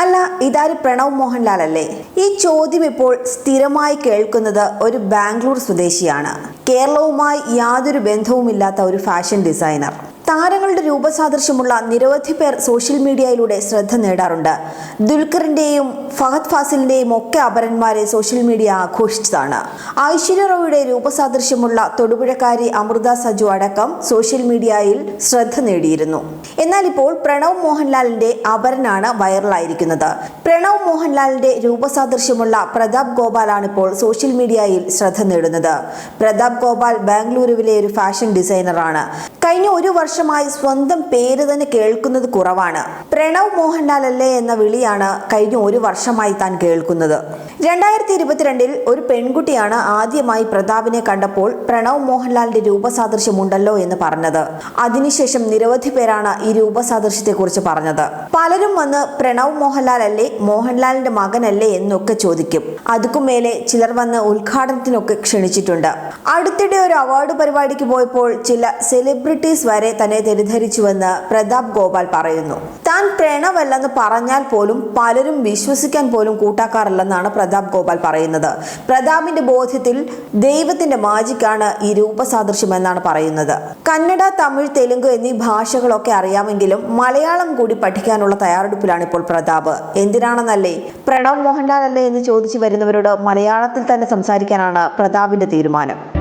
അല്ല ഇതാര് പ്രണവ് മോഹൻലാൽ അല്ലേ ഈ ചോദ്യം ഇപ്പോൾ സ്ഥിരമായി കേൾക്കുന്നത് ഒരു ബാംഗ്ലൂർ സ്വദേശിയാണ്. കേരളവുമായി യാതൊരു ബന്ധവുമില്ലാത്ത ഒരു ഫാഷൻ ഡിസൈനർ. താരങ്ങളുടെ രൂപസാദൃശ്യമുള്ള നിരവധി പേർ സോഷ്യൽ മീഡിയയിലൂടെ ശ്രദ്ധ നേടാറുണ്ട്. ദുൽഖറിന്റെയും ഫഹദ് ഫാസിലിന്റെയും ഒക്കെ അപരന്മാരെ സോഷ്യൽ മീഡിയ ആഘോഷിച്ചതാണ്. ഐശ്വര്യ റോയുടെ രൂപസാദൃശ്യമുള്ള തൊടുപുഴക്കാരി അമൃത സജു അടക്കം സോഷ്യൽ മീഡിയയിൽ ശ്രദ്ധ നേടിയിരുന്നു. എന്നാൽ ഇപ്പോൾ പ്രണവ് മോഹൻലാലിന്റെ അപരനാണ് വൈറലായിരിക്കുന്നത്. പ്രണവ് മോഹൻലാലിന്റെ രൂപസാദൃശ്യമുള്ള പ്രതാപ് ഗോപാലാണ് ഇപ്പോൾ സോഷ്യൽ മീഡിയയിൽ ശ്രദ്ധ നേടുന്നത്. പ്രതാപ് ഗോപാൽ ബാംഗ്ലൂരുവിലെ ഒരു ഫാഷൻ ഡിസൈനറാണ്. കഴിഞ്ഞ ഒരു വർഷമായി സ്വന്തം പേര് തന്നെ കേൾക്കുന്നത് കുറവാണ്. പ്രണവ് മോഹൻലാൽ അല്ലേ എന്ന വിളിയാണ് കഴിഞ്ഞ ഒരു വർഷമായി താൻ കേൾക്കുന്നത്. രണ്ടായിരത്തി ഇരുപത്തിരണ്ടിൽ ഒരു പെൺകുട്ടിയാണ് ആദ്യമായി പ്രതാപിനെ കണ്ടപ്പോൾ പ്രണവ് മോഹൻലാലിന്റെ രൂപസാദൃശ്യമുണ്ടല്ലോ എന്ന് പറഞ്ഞത്. അതിനുശേഷം നിരവധി പേരാണ് ഈ രൂപസാദൃശ്യത്തെക്കുറിച്ച് പറഞ്ഞത്. പലരും വന്ന് പ്രണവ് മോഹൻലാൽ അല്ലേ മോഹൻലാലിന്റെ മകനല്ലേ എന്നൊക്കെ ചോദിക്കും. അതുക്കും മേലെ ചിലർ വന്ന് ഉദ്ഘാടനത്തിനൊക്കെ ക്ഷണിച്ചിട്ടുണ്ട്. അടുത്തിടെ ഒരു അവാർഡ് പരിപാടിക്ക് പോയപ്പോൾ ചില സെലിബ്രിറ്റീസ് വരെ തന്നെ തെറ്റിദ്ധരിച്ചുവെന്ന് പ്രതാപ് ഗോപാൽ പറയുന്നു. താൻ പ്രണവല്ലെന്ന് പറഞ്ഞാൽ പോലും പലരും വിശ്വസിക്കാൻ പോലും കൂട്ടാക്കാറില്ലെന്നാണ് പ്രതാപ് ഗോപാൽ പറയുന്നത്. പ്രതാപിന്റെ ബോധ്യത്തിൽ ദൈവത്തിന്റെ മാജിക്കാണ് ഈ രൂപസാദൃശ്യം എന്നാണ് പറയുന്നത്. കന്നഡ തമിഴ് തെലുങ്ക് എന്നീ ഭാഷകളൊക്കെ അറിയാമെങ്കിലും മലയാളം കൂടി പഠിക്കാനുള്ള തയ്യാറെടുപ്പിലാണ് ഇപ്പോൾ പ്രതാപ്. എന്തിനാണെന്നല്ലേ? പ്രണവ് മോഹൻലാൽ അല്ലേ എന്ന് ചോദിച്ചു വരുന്നവരോട് മലയാളത്തിൽ തന്നെ സംസാരിക്കാനാണ് പ്രതാപിന്റെ തീരുമാനം.